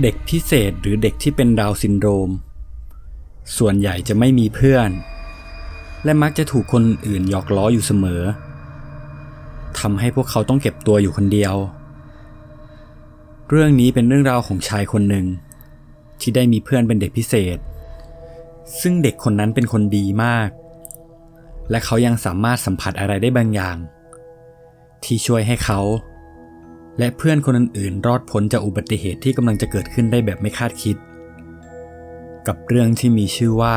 เด็กพิเศษหรือเด็กที่เป็นดาวซินโดรม ส่วนใหญ่จะไม่มีเพื่อน และมักจะถูกคนอื่นหยอกล้ออยู่เสมอทำให้พวกเขาต้องเก็บตัวอยู่คนเดียว เรื่องนี้เป็นเรื่องราวของชายคนหนึ่ง ที่ได้มีเพื่อนเป็นเด็กพิเศษ ซึ่งเด็กคนนั้นเป็นคนดีมาก และเขายังสามารถสัมผัสอะไรได้บางอย่าง ที่ช่วยให้เขา และเพื่อนคนอื่นๆ รอดพ้นจากอุบัติเหตุที่กำลังจะเกิดขึ้นได้แบบไม่คาดคิด กับเรื่องที่มีชื่อว่า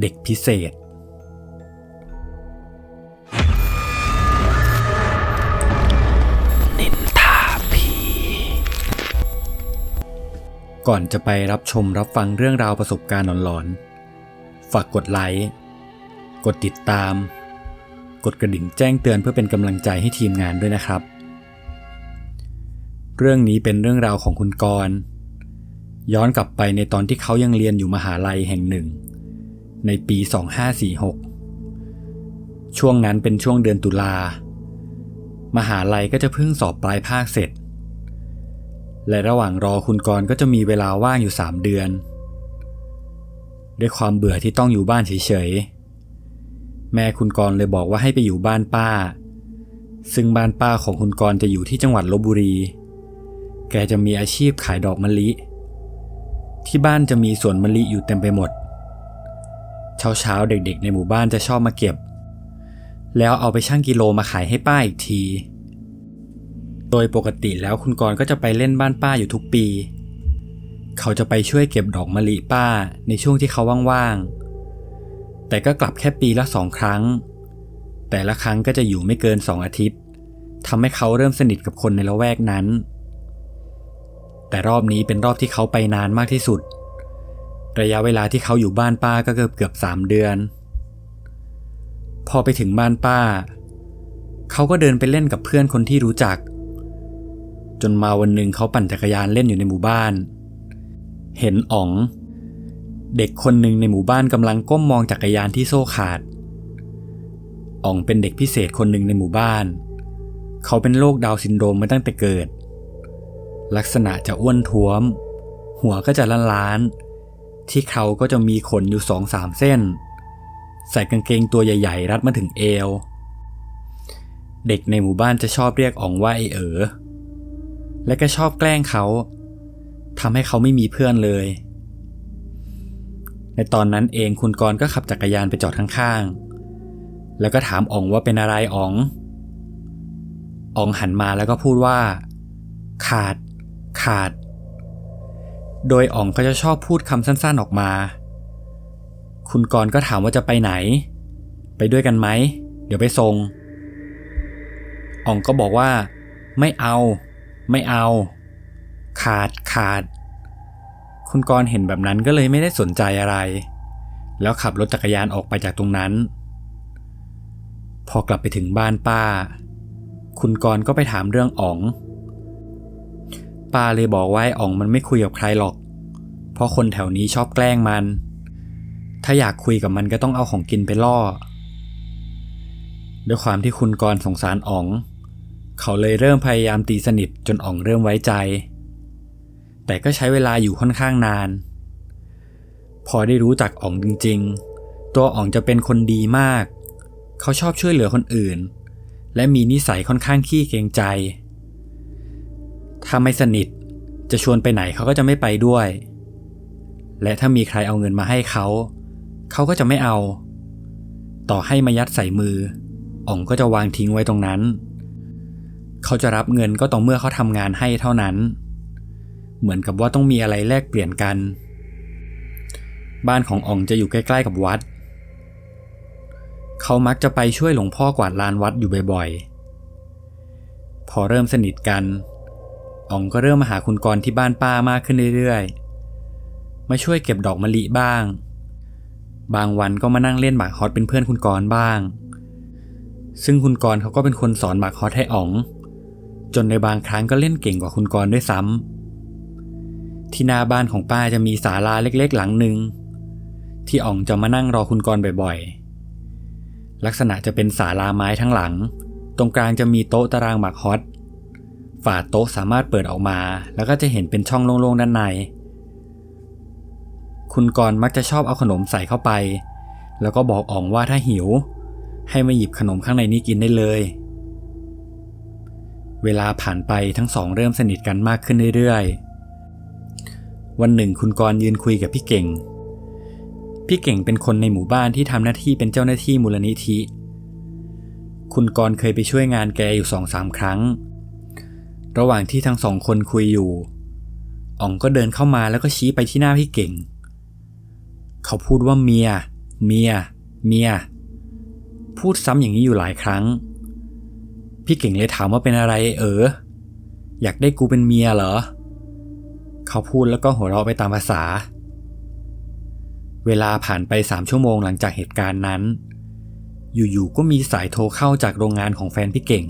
เด็กพิเศษ นินทาผี ก่อนจะไปรับชมรับฟังเรื่องราวประสบการณ์หลอนๆ ฝากกดไลค์ กดติดตาม กดกระดิ่งแจ้งเตือนเพื่อเป็นกำลังใจให้ทีมงานด้วยนะครับ เรื่องนี้เป็นเรื่องราวของคุณกรณ์ย้อนกลับไปในตอนที่เขายังเรียนอยู่มหาลัยแห่งหนึ่ง ในปี 2546 ช่วงนั้นเป็นช่วงเดือนตุลา มหาลัยก็จะเพิ่งสอบปลายภาคเสร็จ และระหว่างรอคุณกรณ์ก็จะมีเวลาว่างอยู่ 3 เดือน ด้วยความเบื่อที่ต้องอยู่บ้านเฉยๆ แม่คุณกรณ์เลยบอกว่าให้ไปอยู่บ้านป้า ซึ่งบ้านป้าของคุณกรณ์จะอยู่ที่จังหวัดลบบุรี แกจะมีอาชีพขายดอกมะลิ ที่บ้านจะมีสวนมะลิอยู่เต็มไปหมด เช้าๆเด็กๆ ในหมู่บ้านจะชอบมาเก็บ แล้วเอาไปชั่งกิโลมาขายให้ป้าอีกที โดยปกติแล้วคุณกรณ์ก็จะไปเล่นบ้านป้าอยู่ทุกปี เขาจะไปช่วยเก็บดอกมะลิป้าในช่วงที่เขาว่างๆ แต่ก็กลับแค่ปีละสองครั้ง แต่ละครั้งก็จะอยู่ไม่เกินสองอาทิตย์ทำให้เขาเริ่มสนิทกับคนในละแวกนั้น แต่รอบนี้เป็นรอบที่เขาไปนานมากที่สุด ระยะเวลาที่เขาอยู่บ้านป้าก็เกือบเกือบสามเดือน พอไปถึงบ้านป้า เขาก็เดินไปเล่นกับเพื่อนคนที่รู้จัก จนมาวันหนึ่งเขาปั่นจักรยานเล่นอยู่ในหมู่บ้าน เห็นอ๋อง เด็กคนหนึ่งในหมู่บ้านกำลังก้มมองจักรยานที่โซ่ขาดอ๋องเป็นเด็กพิเศษคนหนึ่งในหมู่บ้าน เขาเป็นโรคดาวซินโดรมมาตั้งแต่เกิด ลักษณะจะอ้วนท้วม หัวก็จะล้านๆ ที่เขาก็จะมีขนอยู่สองสามเส้น ใส่กางเกงตัวใหญ่ ๆ รัดมาถึงเอว เด็กในหมู่บ้านจะชอบเรียกอ๋องว่าไอเอ๋อ และก็ชอบแกล้งเขาทำให้เขาไม่มีเพื่อนเลย ในตอนนั้นเองคุณกรณ์ก็ขับจักรยานไปจอดข้างๆ แล้วก็ถามอ๋องว่าเป็นอะไรอ๋องอ๋องหันมาแล้วก็พูดว่า ขาด ขาด โดยอ๋องก็จะชอบพูดคำสั้นๆออกมา คุณกรณ์ก็ถามว่าจะไปไหน ไปด้วยกันไหม เดี๋ยวไปส่งอ๋องก็บอกว่า ไม่เอา ไม่เอา ขาดขาด คุณกรณ์เห็นแบบนั้นก็เลยไม่ได้สนใจอะไร แล้วขับรถจักรยานออกไปจากตรงนั้น พอกลับไปถึงบ้านป้า คุณกรณ์ก็ไปถามเรื่องอ๋อง ป้าเลยบอกว่าไอ้อ๋องมันไม่คุยกับใครหรอก เพราะคนแถวนี้ชอบแกล้งมัน ถ้าอยากคุยกับมันก็ต้องเอาของกินไปล่อ ด้วยความที่คุณกรสงสารอ๋อง เขาเลยเริ่มพยายามตีสนิทจนอ๋องเริ่มไว้ใจ แต่ก็ใช้เวลาอยู่ค่อนข้างนาน พอได้รู้จักอ๋องจริง ๆ ตัวอ๋องจะเป็นคนดีมาก เขาชอบช่วยเหลือคนอื่น และมีนิสัยค่อนข้างขี้เกรงใจ ถ้าไม่สนิท จะชวนไปไหนเขาก็จะไม่ไปด้วย และถ้ามีใครเอาเงินมาให้เขา เขาก็จะไม่เอา ต่อให้มายัดใส่มืออ๋องก็จะวางทิ้งไว้ตรงนั้น เขาจะรับเงินก็ต่อเมื่อเขาทำงานให้เท่านั้น เหมือนกับว่าต้องมีอะไรแลกเปลี่ยนกัน บ้านของอ๋องจะอยู่ใกล้ๆกับวัด เขามักจะไปช่วยหลวงพ่อกวาดลานวัดอยู่บ่อยๆ พอเริ่มสนิทกัน อ๋องก็เริ่มมาหาคุณกรที่บ้านป้ามากขึ้นเรื่อยๆ มาช่วยเก็บดอกมะลิบ้าง บางวันก็มานั่งเล่นหมากฮอตเป็นเพื่อนคุณกรบ้าง ซึ่งคุณกรเขาก็เป็นคนสอนหมากฮอตให้อ๋อง จนในบางครั้งก็เล่นเก่งกว่าคุณกรด้วยซ้ำ ที่หน้าบ้านของป้าจะมีศาลาเล็กๆ หลังหนึ่งที่อ๋องจะมานั่งรอคุณกรบ่อยๆ ลักษณะจะเป็นศาลาไม้ทั้งหลัง ตรงกลางจะมีโต๊ะตารางหมากฮอต ฝาโต๊ะสามารถเปิดออกมา แล้วก็จะเห็นเป็นช่องโล่งๆด้านใน คุณกรณ์มักจะชอบเอาขนมใส่เข้าไป แล้วก็บอกอ๋องว่าถ้าหิว ให้มาหยิบขนมข้างในนี้กินได้เลย เวลาผ่านไปทั้งสองเริ่มสนิทกันมากขึ้นเรื่อยๆ วันหนึ่งคุณกรณ์ยืนคุยกับพี่เก่ง พี่เก่งเป็นคนในหมู่บ้านที่ทำหน้าที่เป็นเจ้าหน้าที่มูลนิธิ คุณกรณ์เคยไปช่วยงานแกอยู่สองสามครั้ง ระหว่างที่ทั้งสองคนคุยอยู่อ๋องก็เดินเข้ามาแล้วก็ชี้ไปที่หน้าพี่เก่ง เขาพูดว่าเมีย เมีย เมีย พูดซ้ำอย่างนี้อยู่หลายครั้ง พี่เก่งเลยถามว่าเป็นอะไรเออ อยากได้กูเป็นเมียเหรอ เขาพูดแล้วก็หัวเราะไปตามภาษา เวลาผ่านไปสามชั่วโมงหลังจากเหตุการณ์นั้น อยู่ๆก็มีสายโทรเข้าจากโรงงานของแฟนพี่เก่ง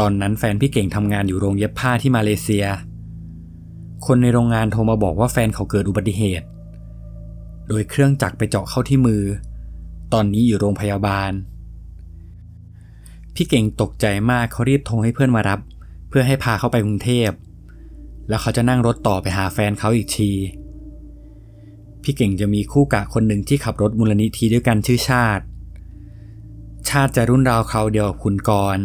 ตอนนั้นแฟนพี่เก่งทำงานอยู่โรงเย็บผ้าที่มาเลเซีย คนในโรงงานโทรมาบอกว่าแฟนเขาเกิดอุบัติเหตุ โดยเครื่องจักรไปเจาะเข้าที่มือ ตอนนี้อยู่โรงพยาบาล พี่เก่งตกใจมากเขารีบโทรให้เพื่อนมารับ เพื่อให้พาเขาไปกรุงเทพ แล้วเขาจะนั่งรถต่อไปหาแฟนเขาอีกทีพี่เก่งจะมีคู่กะคนหนึ่งที่ขับรถมูลนิธิด้วยกันชื่อชาติ ชาติจะรุ่นราวเขาวเดียวกับคุณกรณ์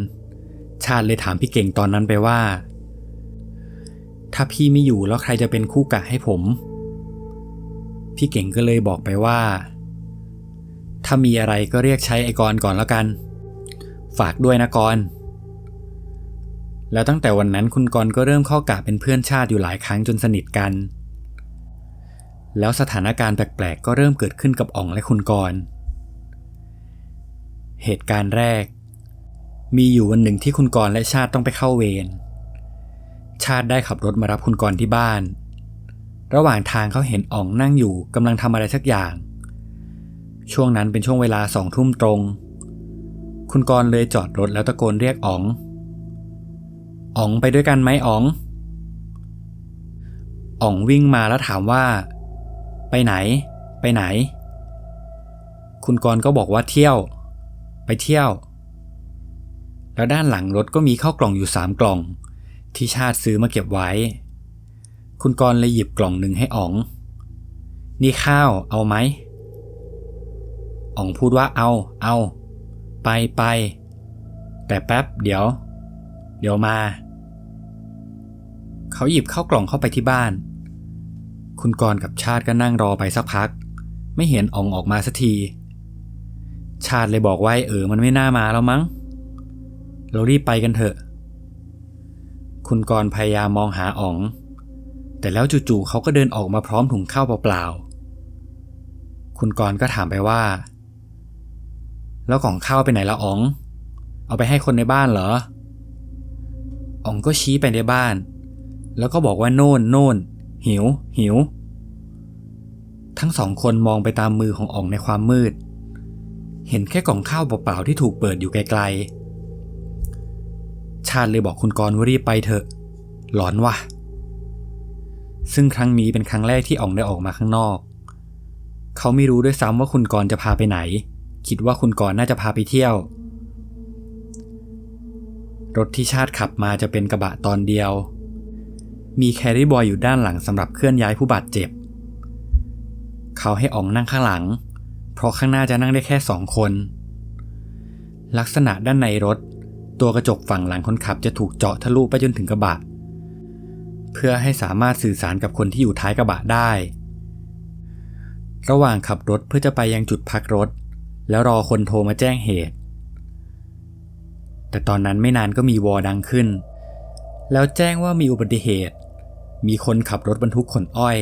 ชาติเลยถามพี่เก่งตอนนั้นไปว่า ถ้าพี่ไม่อยู่แล้วใครจะเป็นคู่กะให้ผม พี่เก่งก็เลยบอกไปว่า ถ้ามีอะไรก็เรียกใช้ไอกรก่อนแล้วกัน ฝากด้วยนะกรแล้วตั้งแต่วันนั้นคุณกรก็เริ่มเข้ากะเป็นเพื่อนชาติอยู่หลายครั้งจนสนิทกัน แล้วสถานการณ์แปลกๆก็เริ่มเกิดขึ้นกับอ๋องและคุณกร เหตุการณ์แรก มีอยู่วันหนึ่งที่คุณกรและชาติต้องไปเข้าเวร ชาติได้ขับรถมารับคุณกรที่บ้าน ระหว่างทางเขาเห็นอ๋องนั่งอยู่กำลังทำอะไรสักอย่าง ช่วงนั้นเป็นช่วงเวลาสองทุ่มตรง คุณกรเลยจอดรถแล้วตะโกนเรียกอ๋อง อ๋องไปด้วยกันไหมอ๋อง อ๋องวิ่งมาแล้วถามว่า ไปไหน ไปไหน คุณกรก็บอกว่าเที่ยว ไปเที่ยว แล้วด้านหลังรถก็มีข้าวกล่องอยู่สามกล่อง ที่ชาติซื้อมาเก็บไว้ คุณกรเลยหยิบกล่องหนึ่งให้อ๋อง นี่ข้าวเอาไหมอ๋องพูดว่าเอาเอา ไปไป แต่แป๊บเดี๋ยว เดี๋ยวมา เขาหยิบข้าวกล่องเข้าไปที่บ้าน คุณกรณ์กับชาติก็นั่งรอไปสักพัก ไม่เห็นอ๋องออกมาสักที ชาติเลยบอกว่าเออมันไม่น่ามาแล้วมั้ง เรารีบไปกันเถอะ คุณกรพยายามมองหาอ๋อง แต่แล้วจู่ๆเขาก็เดินออกมาพร้อมถุงข้าวเปล่าๆ คุณกรก็ถามไปว่า แล้วกล่องข้าวไปไหนละอ๋อง เอาไปให้คนในบ้านเหรอ อ๋องก็ชี้ไปในบ้าน แล้วก็บอกว่าโน่นโน่นหิว หิว ทั้งสองคนมองไปตามมือของอ๋องในความมืด เห็นแค่กล่องข้าวเปล่าๆที่ถูกเปิดอยู่ไกลๆ ชาติเลยบอกคุณกรณ์ว่ารีบไปเถอะ หลอนว่ะ ซึ่งครั้งนี้เป็นครั้งแรกที่อ๋องได้ออกมาข้างนอก เขาไม่รู้ด้วยซ้ำว่าคุณกรณ์จะพาไปไหน คิดว่าคุณกรณ์น่าจะพาไปเที่ยว รถที่ชาติขับมาจะเป็นกระบะตอนเดียว มีแครี่บอยอยู่ด้านหลังสำหรับเคลื่อนย้ายผู้บาดเจ็บ เขาให้อ๋องนั่งข้างหลัง เพราะข้างหน้าจะนั่งได้แค่สองคนลักษณะด้านในรถ ตัวกระจกฝั่งหลังคนขับจะถูกเจาะทะลุไปจนถึงกระบะ เพื่อให้สามารถสื่อสารกับคนที่อยู่ท้ายกระบะได้ ระหว่างขับรถเพื่อจะไปยังจุดพักรถ แล้วรอคนโทรมาแจ้งเหตุ แต่ตอนนั้นไม่นานก็มีวอดังขึ้น แล้วแจ้งว่ามีอุบัติเหตุ มีคนขับรถบรรทุกขนอ้อย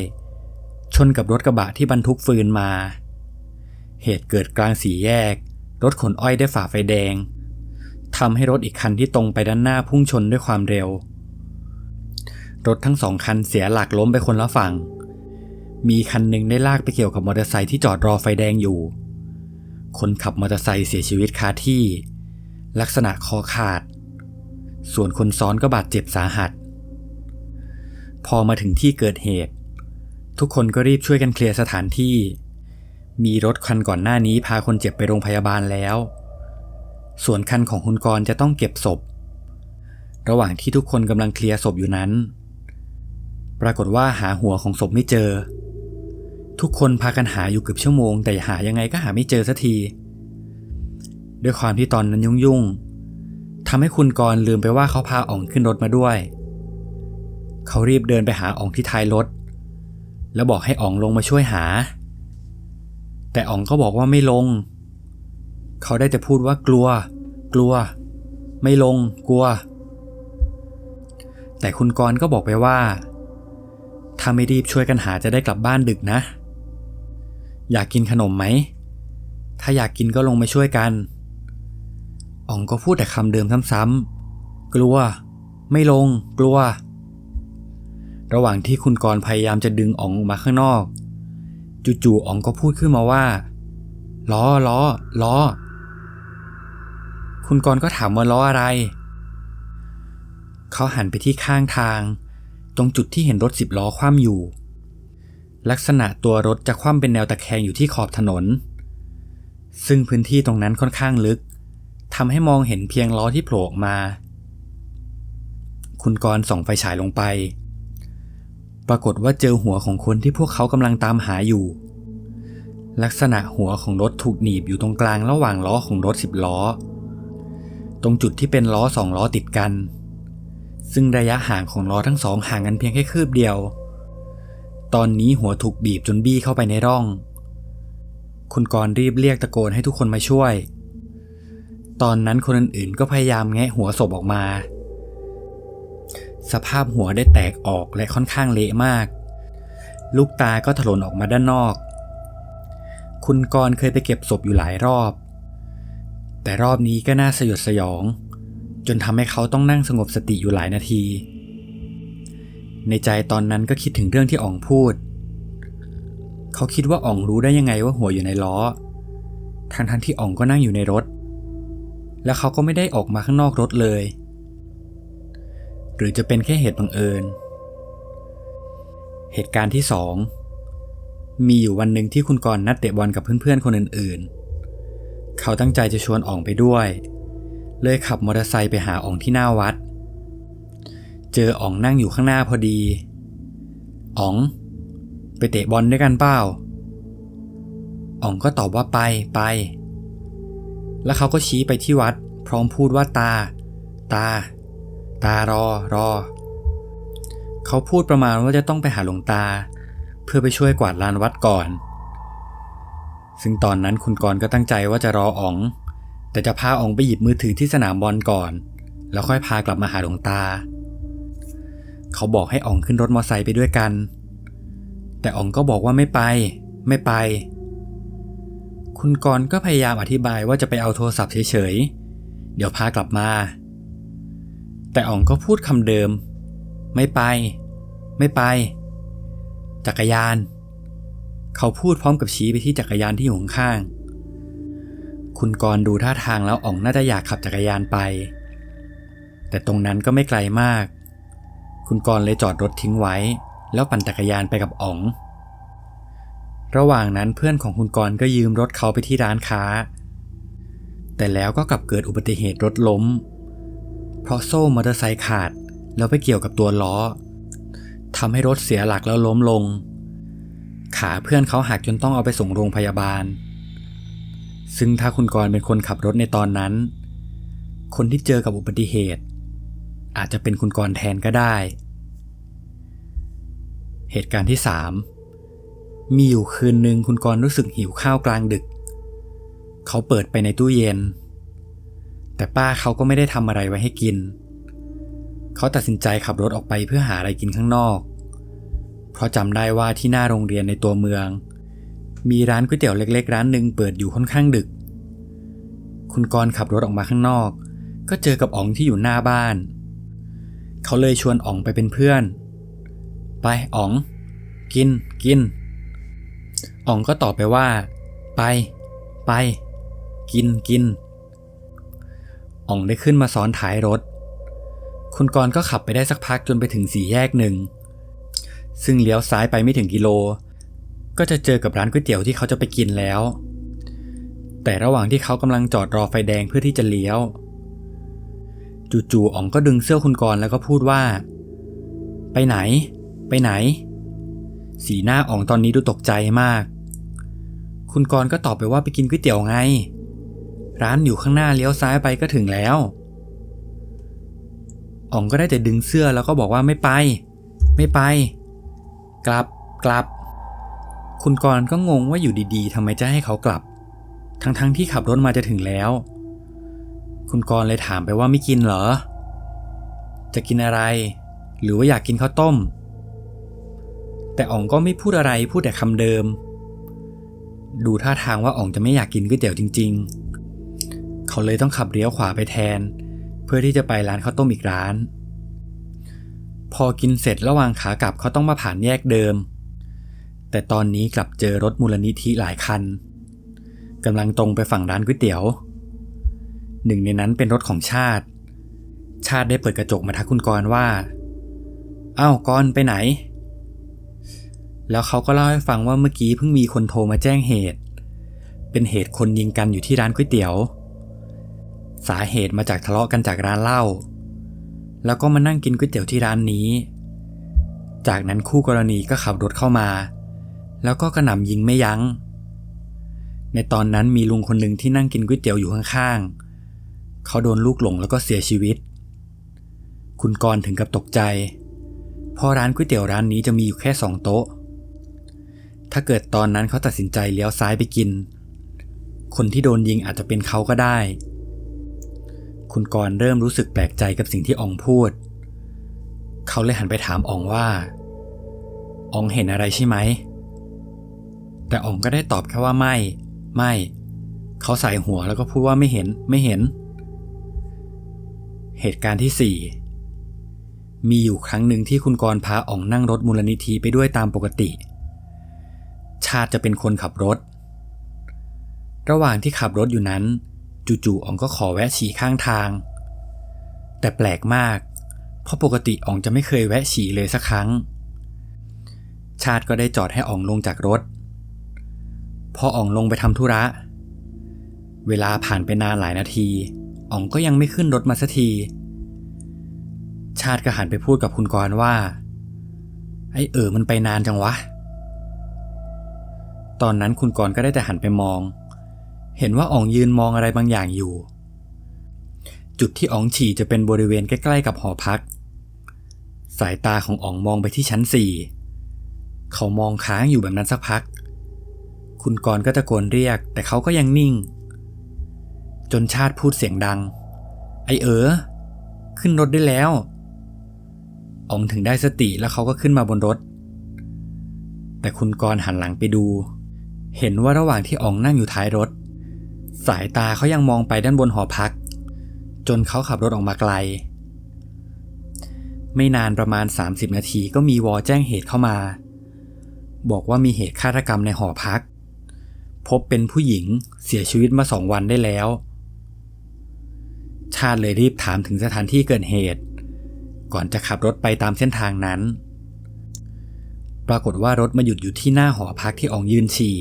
ชนกับรถกระบะที่บรรทุกฟืนมา เหตุเกิดกลางสี่แยก รถขนอ้อยได้ฝ่าไฟแดง ทำให้รถอีกคันที่ตรงไปด้านหน้าพุ่งชนด้วยความเร็ว รถทั้งสองคันเสียหลักล้มไปคนละฝั่ง มีคันหนึ่งได้ลากไปเกี่ยวกับมอเตอร์ไซค์ที่จอดรอไฟแดงอยู่ คนขับมอเตอร์ไซค์เสียชีวิตคาที่ ลักษณะคอขาด ส่วนคนซ้อนก็บาดเจ็บสาหัส พอมาถึงที่เกิดเหตุ ทุกคนก็รีบช่วยกันเคลียร์สถานที่ มีรถคันก่อนหน้านี้พาคนเจ็บไปโรงพยาบาลแล้ว ส่วนคันของคุณกรจะต้องเก็บศพ ระหว่างที่ทุกคนกำลังเคลียร์ศพอยู่นั้น ปรากฏว่าหาหัวของศพไม่เจอ ทุกคนพากันหาอยู่เกือบชั่วโมง แต่หายังไงก็หาไม่เจอสักที ด้วยความที่ตอนนั้นยุ่งๆทำให้คุณกรลืมไปว่าเขาพาอ่องขึ้นรถมาด้วย เขารีบเดินไปหาอ่องที่ท้ายรถ แล้วบอกให้อ่องลงมาช่วยหา แต่อ่องก็บอกว่าไม่ลงเเขาได้แต่พูดว่ากลัว กลัว ไม่ลง กลัว แต่คุณกรณ์ก็บอกไปว่า ถ้าไม่รีบช่วยกันหาจะได้กลับบ้านดึกนะ อยากกินขนมไหม ถ้าอยากกินก็ลงมาช่วยกันอ๋องก็พูดแต่คำเดิมซ้ำๆ กลัว ไม่ลง กลัว ระหว่างที่คุณกรณ์พยายามจะดึงอ๋องออกมาข้างนอก จู่ๆอ๋องก็พูดขึ้นมาว่าล้อล้อล้อ คุณกรณ์ก็ถามว่าล้ออะไร เขาหันไปที่ข้างทาง ตรงจุดที่เห็นรถสิบล้อคว่ำอยู่ ลักษณะตัวรถจะคว่ำเป็นแนวตะแคงอยู่ที่ขอบถนน ซึ่งพื้นที่ตรงนั้นค่อนข้างลึกทำให้มองเห็นเพียงล้อที่โผล่ออกมา คุณกรณ์ส่องไฟฉายลงไป ปรากฏว่าเจอหัวของคนที่พวกเขากำลังตามหาอยู่ ลักษณะหัวของรถถูกหนีบอยู่ตรงกลางระหว่างล้อของรถสิบล้อ ตรงจุดที่เป็นล้อสองล้อติดกัน ซึ่งระยะห่างของล้อทั้งสองห่างกันเพียงแค่คืบเดียว ตอนนี้หัวถูกบีบจนบี้เข้าไปในร่อง คุณกรรีบเรียกตะโกนให้ทุกคนมาช่วย ตอนนั้นคนอื่นๆก็พยายามแงะหัวศพออกมา สภาพหัวได้แตกออกและค่อนข้างเละมาก ลูกตาก็ถลนออกมาด้านนอก คุณกรเคยไปเก็บศพอยู่หลายรอบ แต่รอบนี้ก็น่าสยดสยอง จนทำให้เขาต้องนั่งสงบสติอยู่หลายนาที ในใจตอนนั้นก็คิดถึงเรื่องที่อ่องพูด เขาคิดว่าอ่องรู้ได้ยังไงว่าหัวอยู่ในล้อ ทั้งทั้งที่อ่องก็นั่งอยู่ในรถ แล้วเขาก็ไม่ได้ออกมาข้างนอกรถเลย หรือจะเป็นแค่เหตุบังเอิญ เหตุการณ์ที่สองมีอยู่วันหนึ่งที่คุณกรณ์นัดเตะบอลกับเพื่อนๆคนอื่นๆ เขาตั้งใจจะชวนอ่องไปด้วย เลยขับมอเตอร์ไซค์ไปหาอ่องที่หน้าวัด เจออ่องนั่งอยู่ข้างหน้าพอดีอ๋อง ไปเตะบอลด้วยกันเปล่าอ๋องก็ตอบว่าไปไป แล้วเขาก็ชี้ไปที่วัด พร้อมพูดว่าตา ตา ตารอรอ เขาพูดประมาณว่าจะต้องไปหาหลวงตา เพื่อไปช่วยกวาดลานวัดก่อน ซึ่งตอนนั้นคุณกรณ์ก็ตั้งใจว่าจะรออ๋อง แต่จะพาอ๋องไปหยิบมือถือที่สนามบอลก่อน แล้วค่อยพากลับมาหาหลวงตา เขาบอกให้อ๋องขึ้นรถมอเตอร์ไซค์ไปด้วยกัน แต่อ๋องก็บอกว่าไม่ไป ไม่ไป คุณกรณ์ก็พยายามอธิบายว่าจะไปเอาโทรศัพท์เฉยๆ เดี๋ยวพากลับมา แต่อ๋องก็พูดคำเดิม ไม่ไป ไม่ไป จักรยาน เขาพูดพร้อมกับชี้ไปที่จักรยานที่อยู่ข้างๆคุณกรณ์ดูท่าทางแล้วอ๋องน่าจะอยากขับจักรยานไป แต่ตรงนั้นก็ไม่ไกลมาก คุณกรณ์เลยจอดรถทิ้งไว้ แล้วปั่นจักรยานไปกับอ๋อง ระหว่างนั้นเพื่อนของคุณกรณ์ก็ยืมรถเขาไปที่ร้านค้า แต่แล้วก็กลับเกิดอุบัติเหตุรถล้ม เพราะโซ่มอเตอร์ไซค์ขาดแล้วไปเกี่ยวกับตัวล้อทำให้รถเสียหลักแล้วล้มลง ขาเพื่อนเขาหักจนต้องเอาไปส่งโรงพยาบาล ซึ่งถ้าคุณกรเป็นคนขับรถในตอนนั้น คนที่เจอกับอุบัติเหตุ อาจจะเป็นคุณกรแทนก็ได้ เหตุการณ์ที่สามมีอยู่คืนหนึ่งคุณกรรู้สึกหิวข้าวกลางดึก เขาเปิดไปในตู้เย็น แต่ป้าเขาก็ไม่ได้ทำอะไรไว้ให้กิน เขาตัดสินใจขับรถออกไปเพื่อหาอะไรกินข้างนอกเพราะจำได้ว่าที่หน้าโรงเรียนในตัวเมือง มีร้านก๋วยเตี๋ยวเล็ก ๆ ร้านหนึ่งเปิดอยู่ค่อนข้างดึก คุณกรณ์ขับรถออกมาข้างนอก ก็เจอกับอ๋องที่อยู่หน้าบ้าน เขาเลยชวนอ๋องไปเป็นเพื่อน ไปอ๋อง กินกินอ๋องก็ตอบไปว่า ไป ไป กินกินอ๋องได้ขึ้นมาซ้อนท้ายรถ คุณกรณ์ก็ขับไปได้สักพักจนไปถึงสี่แยกหนึ่ง ซึ่งเลี้ยวซ้ายไปไม่ถึงกิโล ก็จะเจอกับร้านก๋วยเตี๋ยวที่เขาจะไปกินแล้ว แต่ระหว่างที่เขากำลังจอดรอไฟแดงเพื่อที่จะเลี้ยว จู่ๆอ๋องก็ดึงเสื้อคุณกรณ์แล้วก็พูดว่า ไปไหน ไปไหน สีหน้าอ๋องตอนนี้ดูตกใจมาก คุณกรณ์ก็ตอบไปว่าไปกินก๋วยเตี๋ยวไง ร้านอยู่ข้างหน้าเลี้ยวซ้ายไปก็ถึงแล้วอ๋องก็ได้แต่ดึงเสื้อแล้วก็บอกว่าไม่ไป ไม่ไป กลับกลับ คุณกรณ์ก็งงว่าอยู่ดีๆทำไมจะให้เขากลับ ทั้งๆทที่ขับรถมาจะถึงแล้ว คุณกรณ์เลยถามไปว่าไม่กินเหรอ จะกินอะไร หรือว่าอยากกินข้าวต้ม แต่อ๋องก็ไม่พูดอะไรพูดแต่คำเดิม ดูท่าทางว่าอ๋องจะไม่อยากกินก๋วยเตี๋ยวจริง ๆ เขาเลยต้องขับเลี้ยวขวาไปแทน เพื่อที่จะไปร้านข้าวต้มอีกร้าน พอกินเสร็จระหว่างขากลับเขาต้องมาผ่านแยกเดิม แต่ตอนนี้กลับเจอรถมูลนิธิหลายคันกำลังตรงไปฝั่งร้านก๋วยเตี๋ยว หนึ่งในนั้นเป็นรถของชาติ ชาติได้เปิดกระจกมาทักคุณกรว่าอ้าวกรไปไหน แล้วเขาก็เล่าให้ฟังว่าเมื่อกี้เพิ่งมีคนโทรมาแจ้งเหตุ เป็นเหตุคนยิงกันอยู่ที่ร้านก๋วยเตี๋ยว สาเหตุมาจากทะเลาะกันจากร้านเหล้า แล้วก็มานั่งกินก๋วยเตี๋ยวที่ร้านนี้ จากนั้นคู่กรณีก็ขับรถเข้ามา แล้วก็กระหน่ำยิงไม่ยัง้ง ในตอนนั้นมีลุงคนหนึ่งที่นั่งกินก๋วยเตี๋ยวอยู่ข้างๆ เขาโดนลูกหลงแล้วก็เสียชีวิต คุณกรณ์ถึงกับตกใจ เพราะร้านก๋วยเตี๋ยวร้านนี้จะมีอยู่แค่สองโต๊ะ ถ้าเกิดตอนนั้นเขาตัดสินใจเลี้ยวซ้ายไปกิน คนที่โดนยิงอาจจะเป็นเขาก็ได้ คุณกรเริ่มรู้สึกแปลกใจกับสิ่งที่อองพูด เขาเลยหันไปถามอองว่าอองเห็นอะไรใช่ไหม แต่อองก็ได้ตอบแค่ว่าไม่ ไม่ เขาใส่หัวแล้วก็พูดว่าไม่เห็น ไม่เห็น เหตุการณ์ที่สี่มีอยู่ครั้งหนึ่งที่คุณกรพาอองนั่งรถมูลนิธิไปด้วยตามปกติ ชาติจะเป็นคนขับรถ ระหว่างที่ขับรถอยู่นั้น จู่ๆอ๋องก็ขอแวะฉี่ข้างทาง แต่แปลกมาก เพราะปกติอ๋องจะไม่เคยแวะฉี่เลยสักครั้ง ชาติก็ได้จอดให้อ๋องลงจากรถ พออ๋องลงไปทำธุระ เวลาผ่านไปนานหลายนาทีอ๋องก็ยังไม่ขึ้นรถมาสักที ชาติก็หันไปพูดกับคุณกรว่า ไอ้เออมันไปนานจังวะ ตอนนั้นคุณกรก็ได้แต่หันไปมอง เห็นว่าอ๋องยืนมองอะไรบางอย่างอยู่ จุดที่อ๋องฉี่จะเป็นบริเวณใกล้ๆกับหอพัก สายตาของอ๋องมองไปที่ชั้นสี่เขามองค้างอยู่แบบนั้นสักพัก คุณกรณ์ก็ตะโกนเรียก แต่เขาก็ยังนิ่ง จนชาติพูดเสียงดัง ไอเออขึ้นรถได้แล้วอ๋องถึงได้สติแล้วเขาก็ขึ้นมาบนรถ แต่คุณกรณ์หันหลังไปดู เห็นว่าระหว่างที่อ๋องนั่งอยู่ท้ายรถ สายตาเขายังมองไปด้านบนหอพัก จนเขาขับรถออกมาไกล ไม่นานประมาณ 30 นาทีก็มีวอแจ้งเหตุเข้ามา บอกว่ามีเหตุฆาตกรรมในหอพัก พบเป็นผู้หญิงเสียชีวิตมาสองวันได้แล้ว ชาติเลยรีบถามถึงสถานที่เกิดเหตุ ก่อนจะขับรถไปตามเส้นทางนั้น ปรากฏว่ารถมาหยุดอยู่ที่หน้าหอพักที่อองยืนฉี่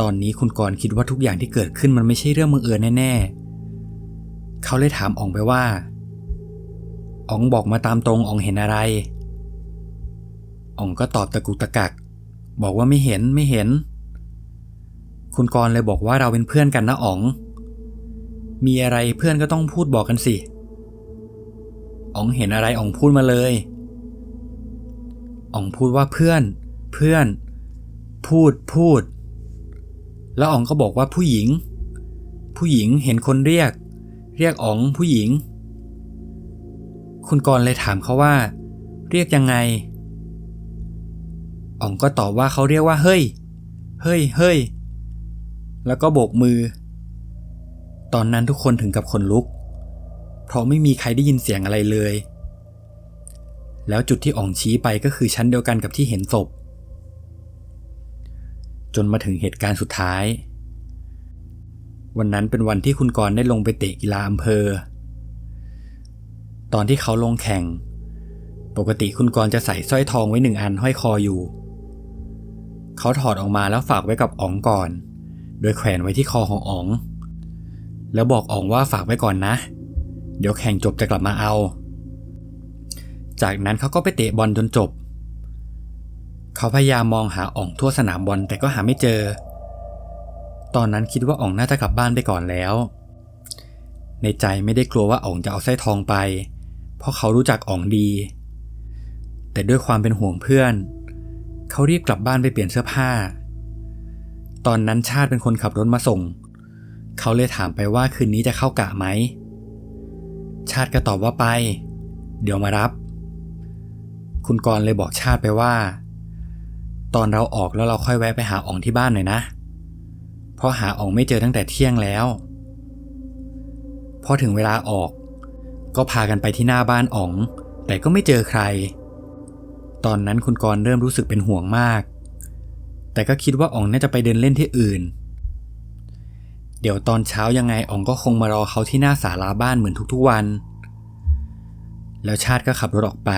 ตอนนี้คุณกรคิดว่าทุกอย่างที่เกิดขึ้นมันไม่ใช่เรื่องบังเอิญแน่ๆ เขาเลยถามอองไปว่าอองบอกมาตามตรงอองเห็นอะไรอองก็ตอบตะกุกตะกัก บอกว่าไม่เห็นไม่เห็น คุณกรเลยบอกว่าเราเป็นเพื่อนกันนะอ๋อง มีอะไรเพื่อนก็ต้องพูดบอกกันสิอ๋องเห็นอะไรอ๋องพูดมาเลยอ๋องพูดว่าเพื่อน เพื่อน พูดพูด แล้วอ๋องก็บอกว่าผู้หญิง ผู้หญิงเห็นคนเรียก เรียกอ๋องผู้หญิง คุณกรณ์เลยถามเขาว่า เรียกยังไงอ๋องก็ตอบว่าเขาเรียกว่า เฮ้ย เฮ้ย เฮ้ย แล้วก็โบกมือ ตอนนั้นทุกคนถึงกับขนลุก เพราะไม่มีใครได้ยินเสียงอะไรเลย แล้วจุดที่อ่องชี้ไปก็คือชั้นเดียวกันกับที่เห็นศพ จนมาถึงเหตุการณ์สุดท้าย วันนั้นเป็นวันที่คุณกรณ์ได้ลงไปเตะกีฬาอำเภอ ตอนที่เขาลงแข่ง ปกติคุณกรณ์จะใส่สร้อยทองไว้หนึ่งอันห้อยคออยู่ เขาถอดออกมาแล้วฝากไว้กับอ๋องก่อน โดยแขวนไว้ที่คอของอ๋อง แล้วบอกอ๋องว่าฝากไว้ก่อนนะ เดี๋ยวแข่งจบจะกลับมาเอา จากนั้นเขาก็ไปเตะบอลจนจบ เขาพยายามมองหาอ่องทั่วสนามบอลแต่ก็หาไม่เจอ ตอนนั้นคิดว่าอ่องน่าจะกลับบ้านไปก่อนแล้ว ในใจไม่ได้กลัวว่าอ่องจะเอาสร้อยทองไป เพราะเขารู้จักอ่องดี แต่ด้วยความเป็นห่วงเพื่อน เขารีบกลับบ้านไปเปลี่ยนเสื้อผ้า ตอนนั้นชาติเป็นคนขับรถมาส่ง เขาเลยถามไปว่าคืนนี้จะเข้ากะไหม ชาติก็ตอบว่าไป เดี๋ยวมารับ คุณกรณ์เลยบอกชาติไปว่า ตอนเราออกแล้วเราค่อยแวะไปหาอ๋องที่บ้านหน่อยนะ เพราะหาอ๋องไม่เจอตั้งแต่เที่ยงแล้ว พอถึงเวลาออก ก็พากันไปที่หน้าบ้านอ๋อง แต่ก็ไม่เจอใคร ตอนนั้นคุณกรณ์เริ่มรู้สึกเป็นห่วงมาก แต่ก็คิดว่าอ๋องน่าจะไปเดินเล่นที่อื่น เดี๋ยวตอนเช้ายังไงอ๋องก็คงมารอเขาที่หน้าศาลาบ้านเหมือนทุกๆวัน แล้วชาติก็ขับรถออกไป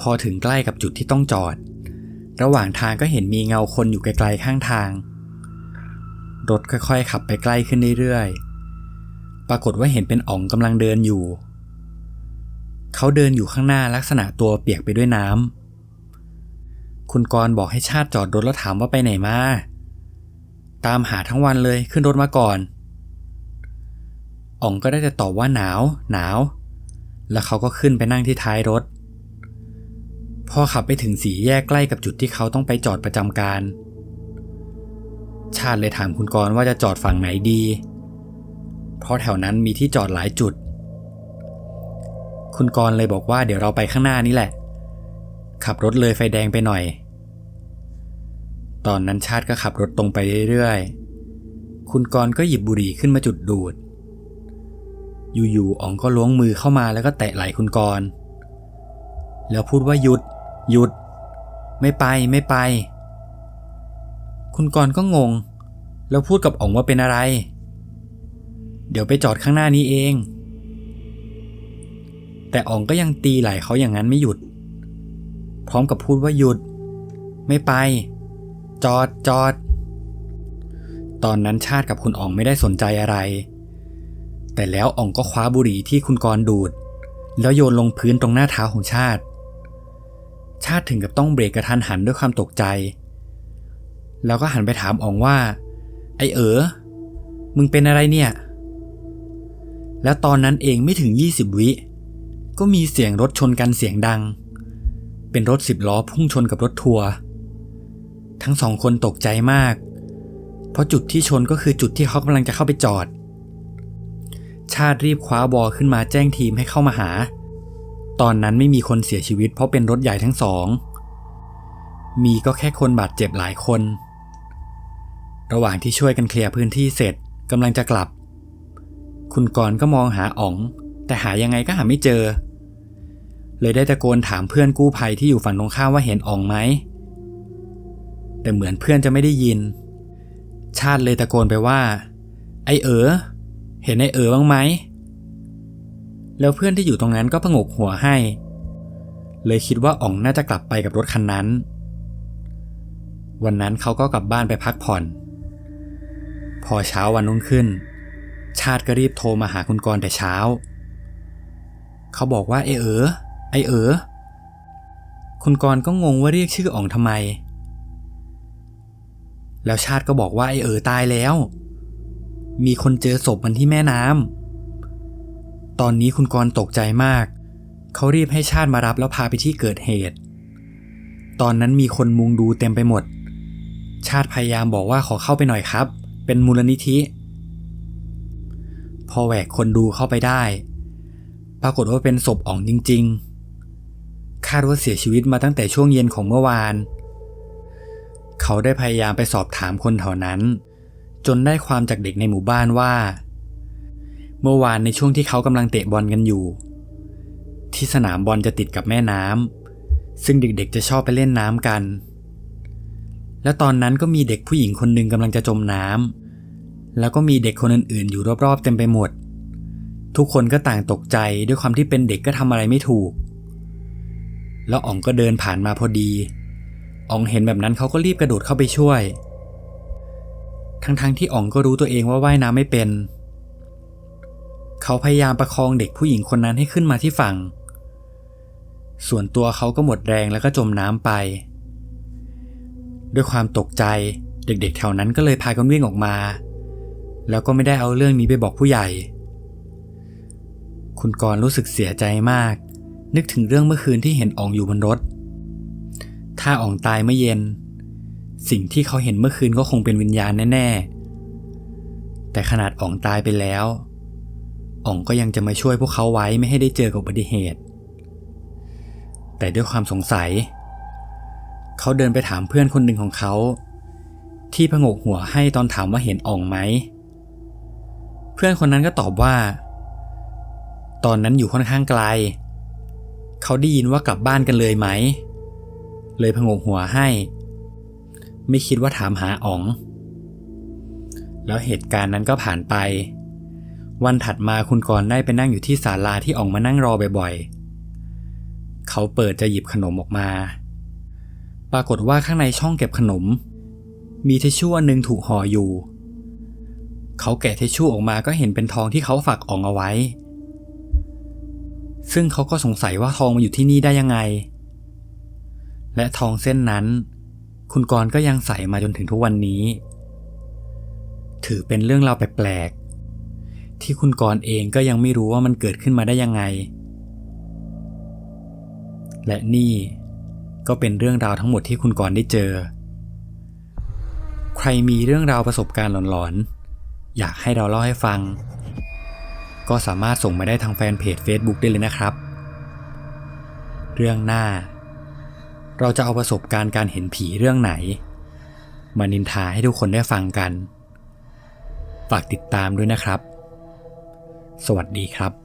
พอถึงใกล้กับจุดที่ต้องจอด ระหว่างทางก็เห็นมีเงาคนอยู่ไกลๆข้างทาง รถค่อยๆขับไปใกล้ขึ้นเรื่อยๆ ปรากฏว่าเห็นเป็นอ๋องกำลังเดินอยู่ เขาเดินอยู่ข้างหน้าลักษณะตัวเปียกไปด้วยน้ำ คุณกรณ์บอกให้ชาติจอดรถแล้วถามว่าไปไหนมา ตามหาทั้งวันเลยขึ้นรถมาก่อนอ๋องก็ได้แต่ตอบว่าหนาว หนาว แล้วเขาก็ขึ้นไปนั่งที่ท้ายรถ พอขับไปถึงสีแยกใกล้กับจุดที่เขาต้องไปจอดประจำการ ชาติเลยถามคุณกรณ์ว่าจะจอดฝั่งไหนดี เพราะแถวนั้นมีที่จอดหลายจุด คุณกรณ์เลยบอกว่าเดี๋ยวเราไปข้างหน้านี่แหละ ขับรถเลยไฟแดงไปหน่อย ตอนนั้นชาติก็ขับรถตรงไปเรื่อยๆ คุณกรณ์ก็หยิบบุหรี่ขึ้นมาจุดดูด อยู่ๆอ๋องก็ล้วงมือเข้ามาแล้วก็แตะไหล่คุณกรณ์แล้วพูดว่าหยุด หยุด ไม่ไปไม่ไป คุณกรก็งง แล้วพูดกับอ๋องว่าเป็นอะไร เดี๋ยวไปจอดข้างหน้านี้เอง แต่อ๋องก็ยังตีไหล่เขาอย่างนั้นไม่หยุด พร้อมกับพูดว่าหยุด ไม่ไป จอดจอด ตอนนั้นชาติกับคุณอ๋องไม่ได้สนใจอะไร แต่แล้วอ๋องก็คว้าบุหรี่ที่คุณกรดูด แล้วโยนลงพื้นตรงหน้าเท้าของชาติ ชาติถึงกับต้องเบรกกระทันหันด้วยความตกใจ แล้วก็หันไปถามอองว่า ไอเอ๋อมึงเป็นอะไรเนี่ย แล้วตอนนั้นเองไม่ถึง 20 วิ ก็มีเสียงรถชนกันเสียงดัง เป็นรถสิบล้อพุ่งชนกับรถทัวร์ทั้งสองคนตกใจมาก เพราะจุดที่ชนก็คือจุดที่เขากำลังจะเข้าไปจอด ชาติรีบคว้าบอขึ้นมาแจ้งทีมให้เข้ามาหา ตอนนั้นไม่มีคนเสียชีวิตเพราะเป็นรถใหญ่ทั้งสอง มีก็แค่คนบาดเจ็บหลายคน ระหว่างที่ช่วยกันเคลียร์พื้นที่เสร็จกำลังจะกลับ คุณกรณ์ก็มองหาอ๋อง แต่หายังไงก็หาไม่เจอ เลยได้ตะโกนถามเพื่อนกู้ภัยที่อยู่ฝั่งตรงข้ามว่าเห็นอ๋องไหม แต่เหมือนเพื่อนจะไม่ได้ยิน ชาติเลยตะโกนไปว่า ไอเอ๋อเห็นไอเอ๋อบ้างไหม แล้วเพื่อนที่อยู่ตรงนั้นก็ผงกหัวให้ เลยคิดว่าอ๋องน่าจะกลับไปกับรถคันนั้น วันนั้นเขาก็กลับบ้านไปพักผ่อน พอเช้าวันรุ่งขึ้น ชาติก็รีบโทรมาหาคุณกรณ์แต่เช้า เขาบอกว่าไอเอ๋อไอเอ๋อคุณกรณ์ก็งงว่าเรียกชื่ออ๋องทำไม แล้วชาติก็บอกว่าไอเอ๋อตายแล้ว มีคนเจอศพมันที่แม่น้ำ ตอนนี้คุณกรตกใจมาก เขารีบให้ชาติมารับแล้วพาไปที่เกิดเหตุ ตอนนั้นมีคนมุงดูเต็มไปหมด ชาติพยายามบอกว่าขอเข้าไปหน่อยครับ เป็นมูลนิธิ พอแหวกคนดูเข้าไปได้ ปรากฏว่าเป็นศพอ๋องจริง ๆ คาดว่าเสียชีวิตมาตั้งแต่ช่วงเย็นของเมื่อวาน เขาได้พยายามไปสอบถามคนแถวนั้น จนได้ความจากเด็กในหมู่บ้านว่า เมื่อวานในช่วงที่เขากำลังเตะบอลกันอยู่ ที่สนามบอลจะติดกับแม่น้ำซึ่งเด็กๆจะชอบไปเล่นน้ำกัน และตอนนั้นก็มีเด็กผู้หญิงคนหนึ่งกำลังจะจมน้ำแล้วก็มีเด็กคนอื่นๆ อยู่รอบๆเต็มไปหมด ทุกคนก็ต่างตกใจด้วยความที่เป็นเด็กก็ทำอะไรไม่ถูก แล้วอ๋องก็เดินผ่านมาพอดีอ๋องเห็นแบบนั้นเขาก็รีบกระโดดเข้าไปช่วย ทั้งๆทที่อ๋องก็รู้ตัวเองว่าว่ายน้ำไม่เป็น เขาพยายามประคองเด็กผู้หญิงคนนั้นให้ขึ้นมาที่ฝั่ง ส่วนตัวเขาก็หมดแรงแล้วก็จมน้ำไป ด้วยความตกใจเด็กๆแถวนั้นก็เลยพากันวิ่งออกมา แล้วก็ไม่ได้เอาเรื่องนี้ไปบอกผู้ใหญ่ คุณกรณ์รู้สึกเสียใจมาก นึกถึงเรื่องเมื่อคืนที่เห็นอ่องอยู่บนรถ ถ้าอ่องตายเมื่อเย็น สิ่งที่เขาเห็นเมื่อคืนก็คงเป็นวิญญาณแน่ ๆ แต่ขนาดอ่องตายไปแล้ว อ่องก็ยังจะมาช่วยพวกเขาไว้ไม่ให้ได้เจอกับอุบัติเหตุ แต่ด้วยความสงสัย เขาเดินไปถามเพื่อนคนหนึ่งของเขา ที่ผงกหัวให้ตอนถามว่าเห็นอ่องไหม เพื่อนคนนั้นก็ตอบว่า ตอนนั้นอยู่ค่อนข้างไกล เขาได้ยินว่ากลับบ้านกันเลยไหม เลยผงกหัวให้ ไม่คิดว่าถามหาอ๋อง แล้วเหตุการณ์นั้นก็ผ่านไป วันถัดมาคุณกรณ์ได้ไปนั่งอยู่ที่ศาลาที่อ๋องมานั่งรอบ่อยๆ เขาเปิดจะหยิบขนมออกมา ปรากฏว่าข้างในช่องเก็บขนม มีทิชชู่อันหนึงถูกห่ออยู่ เขาแกะทิชชู่ออกมาก็เห็นเป็นทองที่เขาฝากอ่องเอาไว้ ซึ่งเขาก็สงสัยว่าทองมาอยู่ที่นี่ได้ยังไง และทองเส้นนั้น คุณกรณ์ก็ยังใส่มาจนถึงทุกวันนี้ ถือเป็นเรื่องราวแปลกๆ ที่คุณกรณ์เองก็ยังไม่รู้ว่ามันเกิดขึ้นมาได้ยังไง และนี่ก็เป็นเรื่องราวทั้งหมดที่คุณกรณ์ได้เจอ ใครมีเรื่องราวประสบการณ์หลอนๆ อยากให้เราเล่าให้ฟัง ก็สามารถส่งมาได้ทางแฟนเพจ Facebook ได้เลยนะครับ เรื่องหน้า เราจะเอาประสบการณ์การเห็นผีเรื่องไหน มานินทาให้ทุกคนได้ฟังกัน ฝากติดตามด้วยนะครับ สวัสดีครับ